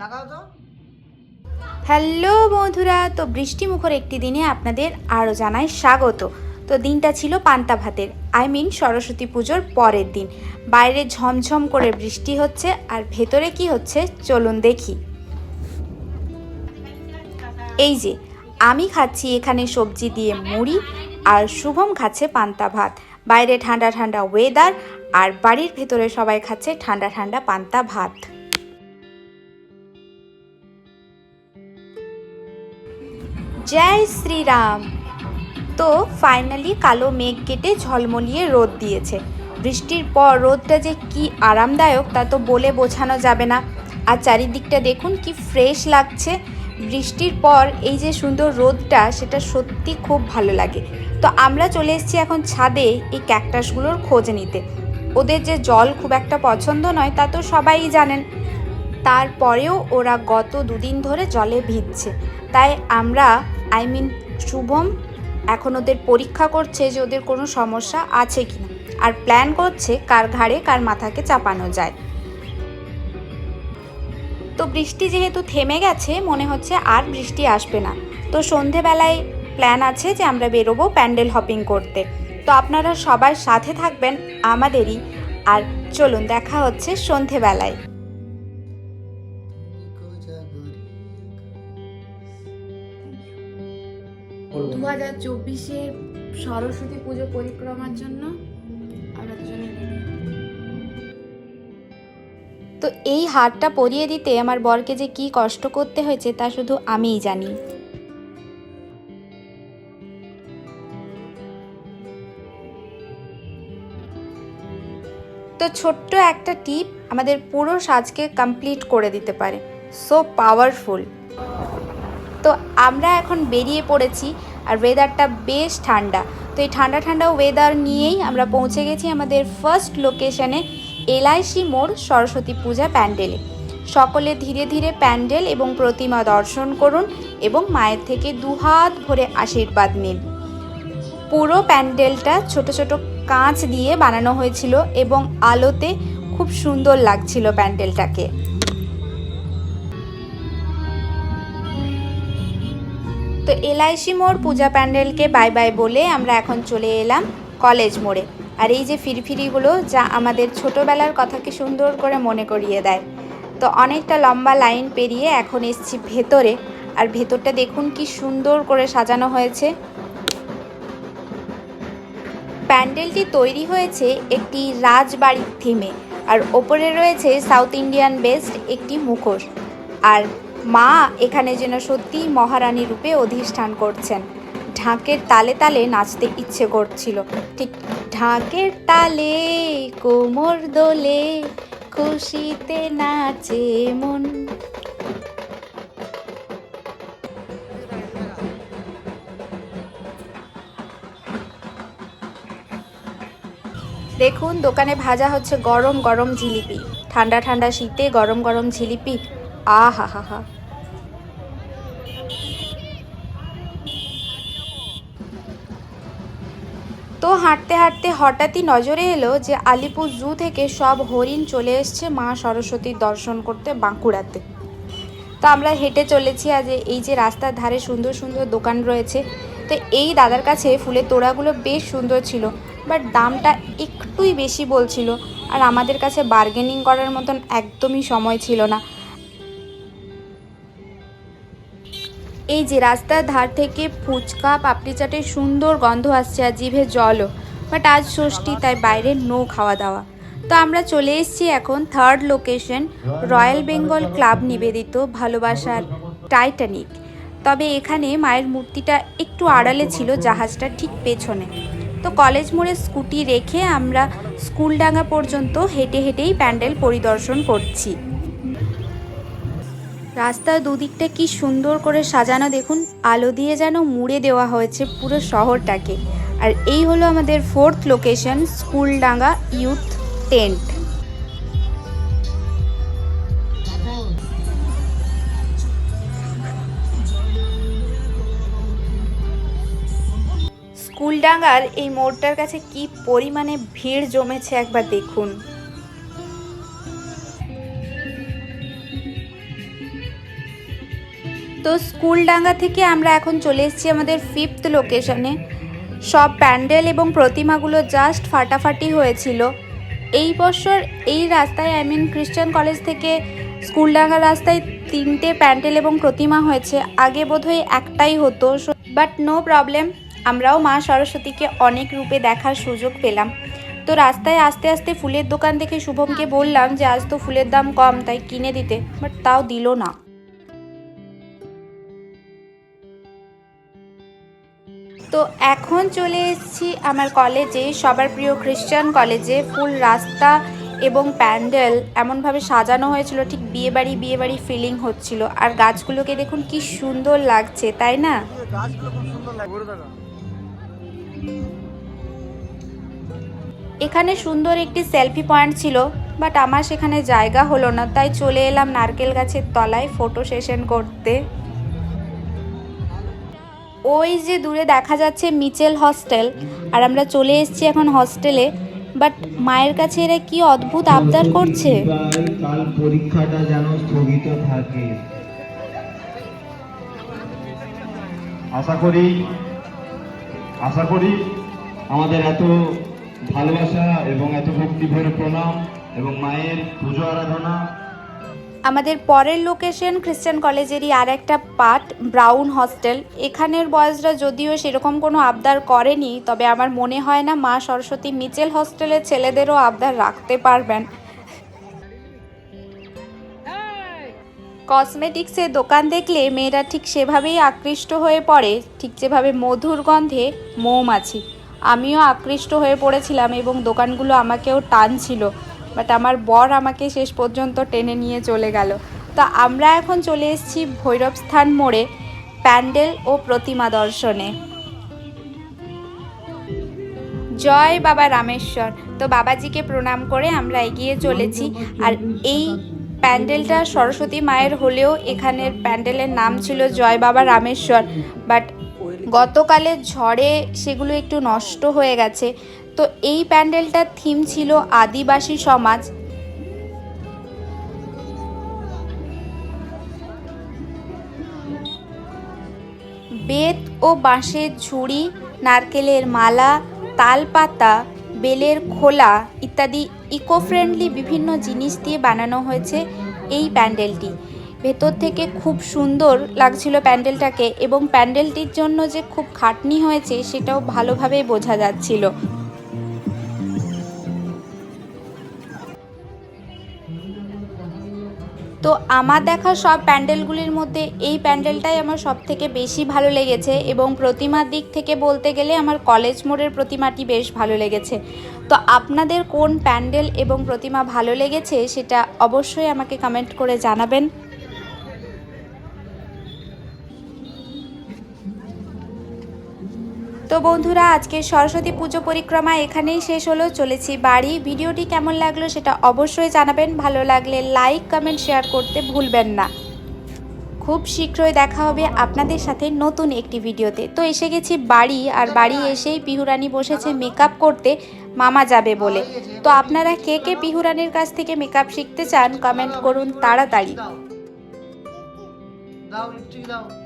লাগাও তো। হ্যালো বন্ধুরা, তো বৃষ্টিমুখর একটি দিনে আপনাদের আরও জানাই স্বাগত। তো দিনটা ছিল পান্তা ভাতের, আই মিন সরস্বতী পুজোর পরের দিন। বাইরে ঝমঝম করে বৃষ্টি হচ্ছে, আর ভেতরে কি হচ্ছে চলুন দেখি। এই যে, আমি খাচ্ছি এখানে সবজি দিয়ে মুড়ি, আর শুভম খাচ্ছে পান্তা ভাত। বাইরে ঠান্ডা ঠান্ডা ওয়েদার আর বাড়ির ভেতরে সবাই খাচ্ছে ঠান্ডা ঠান্ডা পান্তা ভাত। জয় শ্রীরাম। তো ফাইনালি কালো মেঘ কেটে ঝলমলিয়ে রোদ দিয়েছে। বৃষ্টির পর রোদটা যে কি আরামদায়ক তা তো বলে বোঝানো যাবে না। আর চারিদিকটা দেখুন কি ফ্রেশ লাগছে। বৃষ্টির পর এই যে সুন্দর রোদটা, সেটা সত্যি খুব ভালো লাগে। তো আমরা চলে এসেছি এখন ছাদে এই ক্যাকটাসগুলোর খোঁজ নিতে। ওদের যে জল খুব একটা পছন্দ নয় তা তো সবাই জানেন। তারপরেও ওরা গত দুদিন ধরে জলে ভিজছে। তাই আমরা আই মিন শুভম এখন ওদের পরীক্ষা করছে যে ওদের কোনো সমস্যা আছে কি না আর প্ল্যান করছে কার ঘাড়ে কার মাথাকে চাপানো যায়। তো বৃষ্টি যেহেতু থেমে গেছে, মনে হচ্ছে আর বৃষ্টি আসবে না। তো সন্ধেবেলায় প্ল্যান আছে যে আমরা বেরোবো প্যান্ডেল হপিং করতে। তো আপনারা সবার সাথে থাকবেন আমাদেরই। আর চলুন, দেখা হচ্ছে সন্ধেবেলায়। দু হাজার চব্বিশে সরস্বতী পুজো পরিক্রমার জন্য তো এই হারটা পরিয়ে দিতে আমার বরকে যে কি কষ্ট করতে হয়েছে তা শুধু আমিই জানি। তো ছোট্ট একটা টিপ আমাদের পুরো সাজকে কমপ্লিট করে দিতে পারে। সো পাওয়ারফুল তো আমরা এখন বেরিয়ে পড়েছি আর ওয়েদারটা বেশ ঠান্ডা। তো এই ঠান্ডা ঠান্ডা ওয়েদার নিয়েই আমরা পৌঁছে গেছি আমাদের ফার্স্ট লোকেশনে এলআইসি মোড় সরস্বতী পূজা প্যান্ডেলে সকলে ধীরে ধীরে প্যান্ডেল এবং প্রতিমা দর্শন করুন এবং মায়ের থেকে দুহাত ভরে আশীর্বাদ নিন। পুরো প্যান্ডেলটা ছোট ছোট কাঁচ দিয়ে বানানো হয়েছিল এবং আলোতে খুব সুন্দর লাগছিল প্যান্ডেলটাকে। তো এলআইসি মোড় পূজা প্যান্ডেলকে বাই বাই বলে আমরা এখন চলে এলাম কলেজ মোড়ে। আর এই যে ফিরফিরিগুলো যা আমাদের ছোটোবেলার কথাকে সুন্দর করে মনে করিয়ে দেয়। তো অনেকটা লম্বা লাইন পেরিয়ে এখন এসছি ভেতরে। আর ভেতরটা দেখুন কি সুন্দর করে সাজানো হয়েছে। প্যান্ডেলটি তৈরি হয়েছে একটি রাজবাড়ির থিমে। আর ওপরে রয়েছে সাউথ ইন্ডিয়ান বেস্ট একটি মুখোশ। আর মা এখানে যেন সত্যিই মহারানী রূপে অধিষ্ঠান করছেন। ঢাকের তালে তালে নাচতে ইচ্ছে করছিল। ঠিক ঢাকের তালে কোমর দোলে খুশিতে নাচে মন। দেখুন, দোকানে ভাজা হচ্ছে গরম গরম জিলিপি। ঠান্ডা ঠান্ডা শীতে গরম গরম জিলিপি। আহা হা হা। তো হাঁটতে হাঁটতে হঠাৎই নজরে এলো যে আলিপুর জু থেকে সব হরিণ চলে এসছে মা সরস্বতীর দর্শন করতে বাঁকুড়াতে। তো আমরা হেঁটে চলেছি আজ এই যে রাস্তার ধারে সুন্দর সুন্দর দোকান রয়েছে। তো এই দাদার কাছে ফুলের তোড়াগুলো বেশ সুন্দর ছিল, বাট দামটা একটুই বেশি বলছিল। আর আমাদের কাছে বার্গেনিং করার মতন একদমই সময় ছিল না। এই যে রাস্তার ধার থেকে ফুচকা, পাপড়ি চাটের সুন্দর গন্ধ আসছে আর জিভে জলও। বাট আজ ষষ্ঠী, তাই বাইরে নো খাওয়া দাওয়া। তো আমরা চলে এসেছি এখন third location royal Bengal club নিবেদিত ভালোবাসার টাইটানিক তবে এখানে মায়ের মূর্তিটা একটু আড়ালে ছিল জাহাজটা ঠিক পেছনে। তো কলেজ মোড়ে স্কুটি রেখে আমরা স্কুলডাঙ্গা পর্যন্ত হেঁটে হেঁটেই প্যান্ডেল পরিদর্শন করছি। রাস্তার দুদিকটা কি সুন্দর করে সাজানো দেখুন, আলো দিয়ে যেন মুড়ে দেওয়া হয়েছে পুরো শহরটাকে। আর এই হলো আমাদের fourth location Skuldanga youth tent স্কুলডাঙ্গার এই মোড়টার কাছে কি পরিমাণে ভিড় জমেছে একবার দেখুন। তো স্কুলডাঙ্গা থেকে আমরা এখন চলে এসেছি আমাদের ফিফথ লোকেশনে সব প্যান্ডেল এবং প্রতিমাগুলো জাস্ট ফাটাফাটি হয়েছিল। এই বছর এই রাস্তায় আই মিন খ্রিস্টান কলেজ থেকে স্কুলডাঙ্গা রাস্তায় তিনটে প্যান্ডেল এবং প্রতিমা হয়েছে। আগে বোধহয় একটাই হতো। বাট নো প্রবলেম আমরাও মা সরস্বতীকে অনেক রূপে দেখার সুযোগ পেলাম। তো রাস্তায় আস্তে আস্তে ফুলের দোকান দেখে শুভমকে বললাম যে, আজ তো ফুলের দাম কম, তাই কিনে দিতে। বাট তাও দিল না। তো এখন চলে এসেছি আমার কলেজে সবার প্রিয় খ্রিস্টান কলেজে ফুল রাস্তা এবং প্যান্ডেল এমনভাবে সাজানো হয়েছিল, ঠিক বিয়েবাড়ি বিয়েবাড়ি ফিলিং হচ্ছিল। আর গাছগুলোকে দেখুন কি সুন্দর লাগছে, তাই না? এখানে সুন্দর একটি সেলফি পয়েন্ট ছিল বাট আমার সেখানে জায়গা হলো না, তাই চলে এলাম নারকেল গাছের তলায় ফটো সেশন করতে। ওই যে দূরে দেখা যাচ্ছে মিচেল হস্টেল, আর আমরা চলে এসেছি এখন হস্টেলে। বাট মায়ের কাছে এরা কি অদ্ভুত আবদার করছে? কাল পরীক্ষাটা যেন স্থগিত থাকে আশা করি আশা করি আমাদের এত ভালোবাসা এবং এত ভক্তি ভরে প্রণাম এবং মায়ের পুজো আরাধনা আমাদের পরের লোকেশন খ্রিস্টান কলেজেরই আর একটা পার্ট ব্রাউন হস্টেল এখানের বয়েজরা যদিও সেরকম কোনো আবদার করেনি, তবে আমার মনে হয় না মা সরস্বতী মিচেল হস্টেলের ছেলেদেরও আবদার রাখতে পারবেন। কসমেটিক্সের দোকান দেখলে মেয়েরা ঠিক সেভাবেই আকৃষ্ট হয়ে পড়ে, ঠিক যেভাবে মধুর গন্ধে মৌমাছি। আমিও আকৃষ্ট হয়ে পড়েছিলাম এবং দোকানগুলো আমাকেও টানছিল। বাট আমার বর আমাকে শেষ পর্যন্ত টেনে নিয়ে চলে গেল। তো আমরা এখন চলে এসেছি ভৈরবস্থান মোড়ে প্যান্ডেল ও প্রতিমা দর্শনে। জয় বাবা রামেশ্বর। তো বাবাজিকে প্রণাম করে আমরা এগিয়ে চলেছি। আর এই প্যান্ডেলটা সরস্বতী মায়ের হলেও এখানের প্যান্ডেলের নাম ছিল জয় বাবা রামেশ্বর। বাট গতকালের ঝড়ে সেগুলো একটু নষ্ট হয়ে গেছে। তো এই প্যান্ডেলটার থিম ছিল আদিবাসী সমাজ। বেত ও বাঁশের ঝুড়ি, নারকেলের মালা, তালপাতা, বেলের খোলা ইত্যাদি ইকো ফ্রেন্ডলি বিভিন্ন জিনিস দিয়ে বানানো হয়েছে এই প্যান্ডেলটি। ভেতর থেকে খুব সুন্দর লাগছিল প্যান্ডেলটাকে এবং প্যান্ডেলটির জন্য যে খুব খাটনি হয়েছে সেটাও ভালোভাবেই বোঝা যাচ্ছিল। তো আমার দেখা সব প্যান্ডেলগুলির মধ্যে এই প্যান্ডেলটাই আমার সব থেকে বেশি ভালো লেগেছে এবং প্রতিমার দিক থেকে বলতে গেলে আমার কলেজ মোড়ের প্রতিমাটি বেশ ভালো লেগেছে। তো আপনাদের কোন প্যান্ডেল এবং প্রতিমা ভালো লেগেছে সেটা অবশ্যই আমাকে কমেন্ট করে জানাবেন। তো বন্ধুরা আজকে সরস্বতী পুজো পরিক্রমা এখানেই শেষ হলো চলেছি বাড়ি ভিডিওটি কেমন লাগল সেটা অবশ্যই জানাবেন ভালো লাগলে লাইক কমেন্ট শেয়ার করতে ভুলবেন না খুব শীঘ্রই দেখা হবে আপনাদের সাথে নতুন একটি ভিডিওতে তো এসে গেছি বাড়ি আর বাড়ি এসেই পিহুরানি বসেছে মেকআপ করতে মামা যাবে বলে তো আপনারা কে কে পিহুরানির কাছ থেকে মেকআপ শিখতে চান কমেন্ট করুন তাড়াতাড়ি দাও দাও